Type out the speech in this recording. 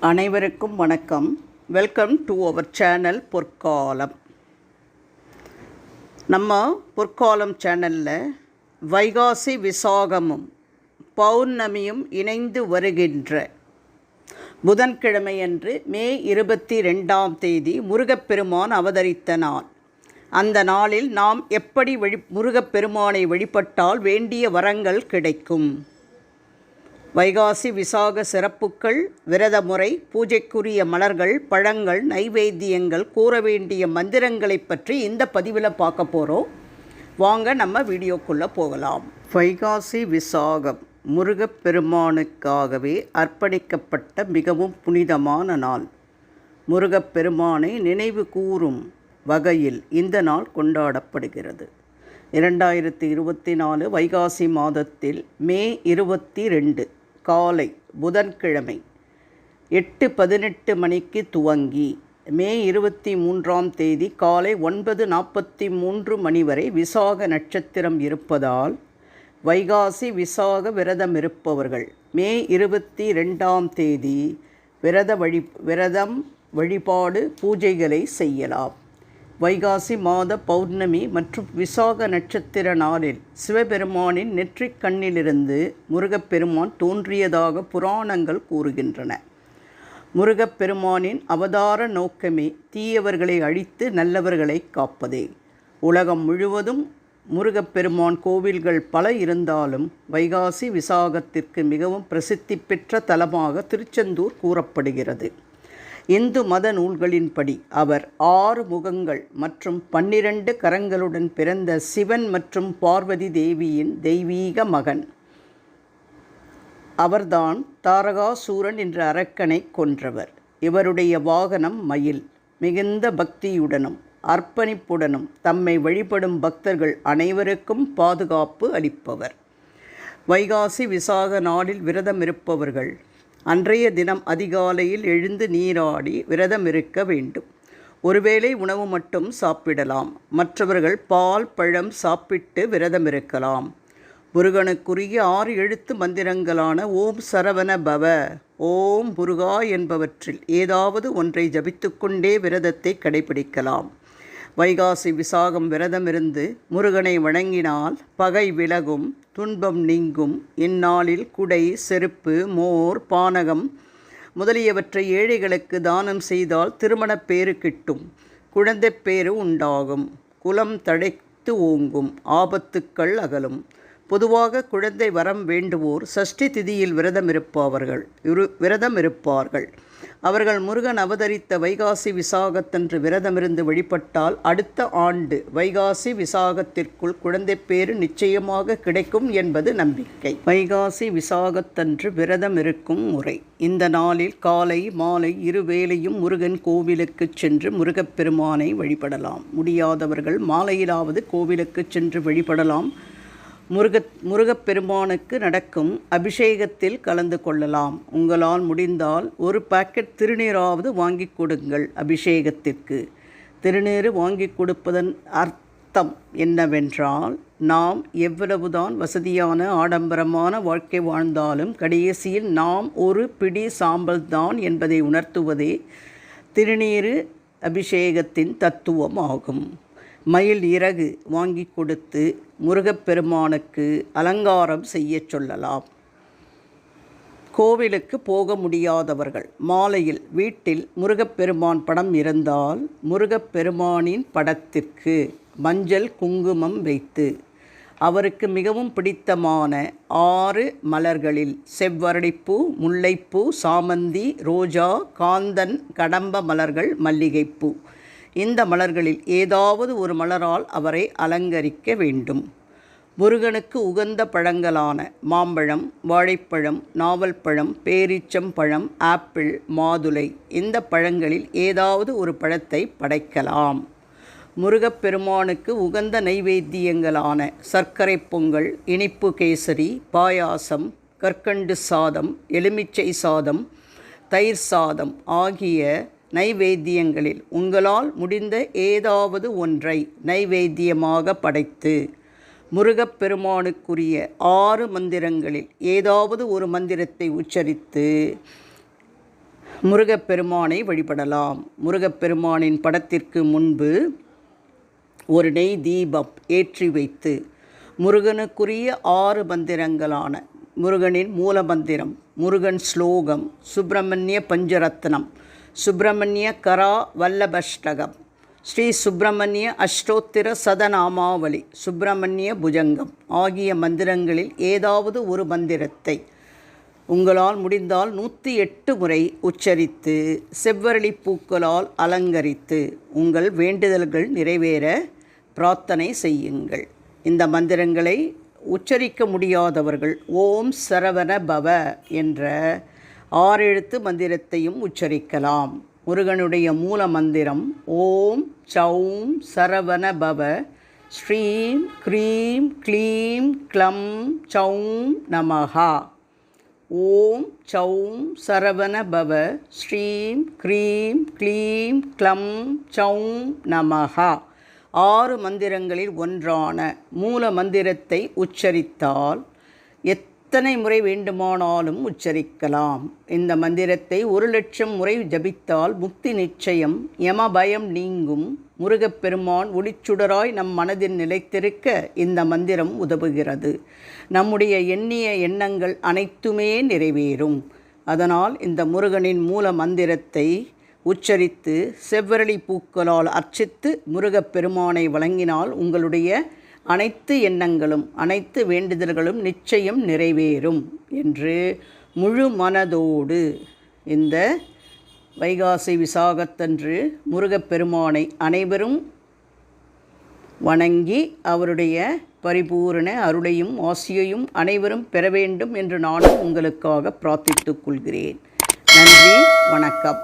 அனைவருக்கும் வணக்கம். Welcome to our channel பொற்காலம் நம்ம பொற்காலம் சேனலில் வைகாசி விசாகமும் பௌர்ணமியும் இணைந்து வருகின்ற புதன்கிழமையன்று மே இருபத்தி ரெண்டாம் தேதி முருகப்பெருமான் அவதரித்த நாள். அந்த நாளில் நாம் எப்படி வழி முருகப்பெருமானை வழிபட்டால் வேண்டிய வரங்கள் கிடைக்கும்? வைகாசி விசாக சிறப்புக்கள் விரத முறை பூஜைக்குரிய மலர்கள் பழங்கள் நைவேத்தியங்கள் கூற வேண்டிய மந்திரங்களை பற்றி இந்த பதிவில் பார்க்க போகிறோம் வாங்க நம்ம வீடியோக்குள்ளே போகலாம். வைகாசி விசாகம் முருகப்பெருமானுக்காகவே அர்ப்பணிக்கப்பட்ட மிகவும் புனிதமான நாள். முருகப்பெருமானை நினைவு கூறும் வகையில் இந்த நாள் கொண்டாடப்படுகிறது. இரண்டாயிரத்தி இருபத்தி நாலு வைகாசி மாதத்தில் மே இருபத்தி ரெண்டு காலை புதன்கிழமை எட்டு பதினெட்டு மணிக்கு துவங்கி மே இருபத்தி மூன்றாம் தேதி காலை ஒன்பது நாற்பத்தி மூன்று மணி வரை விசாக நட்சத்திரம் இருப்பதால் வைகாசி விசாக விரதம் இருப்பவர்கள் மே இருபத்தி ரெண்டாம் தேதி விரத வழி விரதம் வழிபாடு பூஜைகளை செய்யலாம். வைகாசி மாத பௌர்ணமி மற்றும் விசாக நட்சத்திர நாளில் சிவபெருமானின் நெற்றிக் கண்ணிலிருந்து முருகப்பெருமான் தோன்றியதாக புராணங்கள் கூறுகின்றன. முருகப்பெருமானின் அவதார நோக்கமே தீயவர்களை அழித்து நல்லவர்களை காப்பதே. உலகம் முழுவதும் முருகப்பெருமான் கோவில்கள் பல இருந்தாலும் வைகாசி விசாகத்திற்கு மிகவும் பிரசித்தி பெற்ற தலமாக திருச்செந்தூர் கூறப்படுகிறது. இந்து மத நூல்களின்படி அவர் ஆறு முகங்கள் மற்றும் பன்னிரண்டு கரங்களுடன் பிறந்த சிவன் மற்றும் பார்வதி தேவியின் தெய்வீக மகன். அவர்தான் தாரகாசூரன் என்ற அரக்கனை கொன்றவர். இவருடைய வாகனம் மயில். மிகுந்த பக்தியுடனும் அர்ப்பணிப்புடனும் தம்மை வழிபடும் பக்தர்கள் அனைவருக்கும் பாதுகாப்பு அளிப்பவர். வைகாசி விசாக நாளில் விரதம் இருப்பவர்கள் அன்றைய தினம் அதிகாலையில் எழுந்து நீராடி விரதம் இருக்க வேண்டும். ஒருவேளை உணவு மட்டும் சாப்பிடலாம். மற்றவர்கள் பால் பழம் சாப்பிட்டு விரதம் இருக்கலாம். முருகனுக்குரிய ஆறு எழுத்து மந்திரங்களான ஓம் சரவண பவ ஓம் முருகா என்பவற்றில் ஏதாவது ஒன்றை ஜபித்துக்கொண்டே விரதத்தை கடைபிடிக்கலாம். வைகாசி விசாகம் விரதமிருந்து முருகனை வணங்கினால் பகை விலகும் துன்பம் நீங்கும். இந்நாளில் குடை செருப்பு மோர் பானகம் முதலியவற்றை ஏழைகளுக்கு தானம் செய்தால் திருமணப் பேறு கிட்டும் குழந்தைப் பேறு உண்டாகும். குலம் தழைத்து ஓங்கும் ஆபத்துக்கள் அகலும். பொதுவாக குழந்தை வரம் வேண்டுவோர் சஷ்டி திதியில் விரதம் இருப்பவர்கள் இரு விரதம் இருப்பார்கள் அவர்கள் முருகன் அவதரித்த வைகாசி விசாகத்தன்று விரதமிருந்து வழிபட்டால் அடுத்த ஆண்டு வைகாசி விசாகத்திற்குள் குழந்தைப்பேறு நிச்சயமாக கிடைக்கும் என்பது நம்பிக்கை. வைகாசி விசாகத்தன்று விரதம் இருக்கும் முறை. இந்த நாளில் காலை மாலை இருவேளையும் முருகன் கோவிலுக்கு சென்று முருகப்பெருமானை வழிபடலாம். முடியாதவர்கள் மாலையிலாவது கோவிலுக்கு சென்று வழிபடலாம். முருக முருகப்பெருமானுக்கு நடக்கும் அபிஷேகத்தில் கலந்து கொள்ளலாம். உங்களால் முடிந்தால் ஒரு பாக்கெட் திருநீராவது வாங்கி கொடுங்கள் அபிஷேகத்திற்கு. திருநீர் வாங்கி கொடுப்பதன் அர்த்தம் என்னவென்றால் நாம் எவ்வளவுதான் வசதியான ஆடம்பரமான வாழ்க்கை வாழ்ந்தாலும் கடைசியில் நாம் ஒரு பிடி சாம்பல் தான் என்பதை உணர்த்துவதே திருநீர் அபிஷேகத்தின் தத்துவம் ஆகும் மயில் இறகு வாங்கி கொடுத்து முருகப்பெருமானுக்கு அலங்காரம் செய்ய சொல்லலாம். கோவிலுக்கு போக முடியாதவர்கள் மாலையில் வீட்டில் முருகப்பெருமான் படம் இருந்தால் முருகப்பெருமானின் படத்திற்கு மஞ்சள் குங்குமம் வைத்து அவருக்கு மிகவும் பிடித்தமான ஆறு மலர்களில் செவ்வரடிப்பூ முல்லைப்பூ சாமந்தி ரோஜா காந்தன் கடம்ப மலர்கள் மல்லிகைப்பூ. இந்த மலர்களில் ஏதாவது ஒரு மலரால் அவரை அலங்கரிக்க வேண்டும். முருகனுக்கு உகந்த பழங்களான மாம்பழம் வாழைப்பழம் நாவல் பழம் பேரீச்சம் பழம் ஆப்பிள் மாதுளை இந்த பழங்களில் ஏதாவது ஒரு பழத்தை படைக்கலாம். முருகப்பெருமானுக்கு உகந்த நைவேத்தியங்களான சர்க்கரை பொங்கல் இனிப்பு கேசரி பாயாசம் கற்கண்டு சாதம் எலுமிச்சை சாதம் தயிர் சாதம் ஆகிய நைவேத்தியங்களில் உங்களால் முடிந்த ஏதாவது ஒன்றை நைவேத்தியமாக படைத்து முருகப்பெருமானுக்குரிய ஆறு மந்திரங்களில் ஏதாவது ஒரு மந்திரத்தை உச்சரித்து முருகப்பெருமானை வழிபடலாம். முருகப்பெருமானின் படத்திற்கு முன்பு ஒரு நெய் தீபம் ஏற்றி வைத்து முருகனுக்குரிய ஆறு மந்திரங்களான முருகனின் மூல மந்திரம் முருகன் ஸ்லோகம் சுப்பிரமணிய பஞ்சரத்னம் சுப்பிரமணிய கரா வல்லபஷ்டகம். ஸ்ரீ சுப்பிரமணிய அஷ்டோத்திர சதநாமாவளி சுப்பிரமணிய புஜங்கம் ஆகிய மந்திரங்களில் ஏதாவது ஒரு மந்திரத்தை உங்களால் முடிந்தால் நூற்றி எட்டு முறை உச்சரித்து செவ்வரளி பூக்களால் அலங்கரித்து உங்கள் வேண்டுதல்கள் நிறைவேற பிரார்த்தனை செய்யுங்கள். இந்த மந்திரங்களை உச்சரிக்க முடியாதவர்கள் ஓம் சரவண பவ என்ற ஆறெழுத்து மந்திரத்தையும் உச்சரிக்கலாம். முருகனுடைய மூல மந்திரம் ஓம் சௌம் சரவண பவ ஸ்ரீம் க்ரீம் க்ளீம் க்ளம் சௌம் நமஹா. ஓம் சௌம் சரவண பவ ஸ்ரீம் க்ரீம் க்ளீம் க்ளம் சௌம் நமஹா. ஆறு மந்திரங்களில் ஒன்றான மூல மந்திரத்தை உச்சரித்தால் எத் எத்தனை முறை வேண்டுமானாலும் உச்சரிக்கலாம். இந்த மந்திரத்தை ஒரு லட்சம் முறை ஜபித்தால் முக்தி நிச்சயம். யம பயம் நீங்கும். முருகப்பெருமான் ஒளிச்சுடராய் நம் மனதில் நிலைத்திருக்க இந்த மந்திரம் உதவுகிறது. நம்முடைய எண்ணிய எண்ணங்கள் அனைத்துமே நிறைவேறும். அதனால் இந்த முருகனின் மூல மந்திரத்தை உச்சரித்து செவ்வரளி பூக்களால் அர்ச்சித்து முருகப்பெருமானை வழங்கினால் உங்களுடைய அனைத்து எண்ணங்களும் அனைத்து வேண்டுதல்களும் நிச்சயம் நிறைவேறும் என்று முழு மனதோடு இந்த வைகாசி விசாகத்தன்று முருகப்பெருமானை அனைவரும் வணங்கி அவருடைய பரிபூரண அருளையும் ஆசியையும் அனைவரும் பெற வேண்டும் என்று நானும் உங்களுக்காக பிரார்த்தித்துக் கொள்கிறேன். நன்றி வணக்கம்.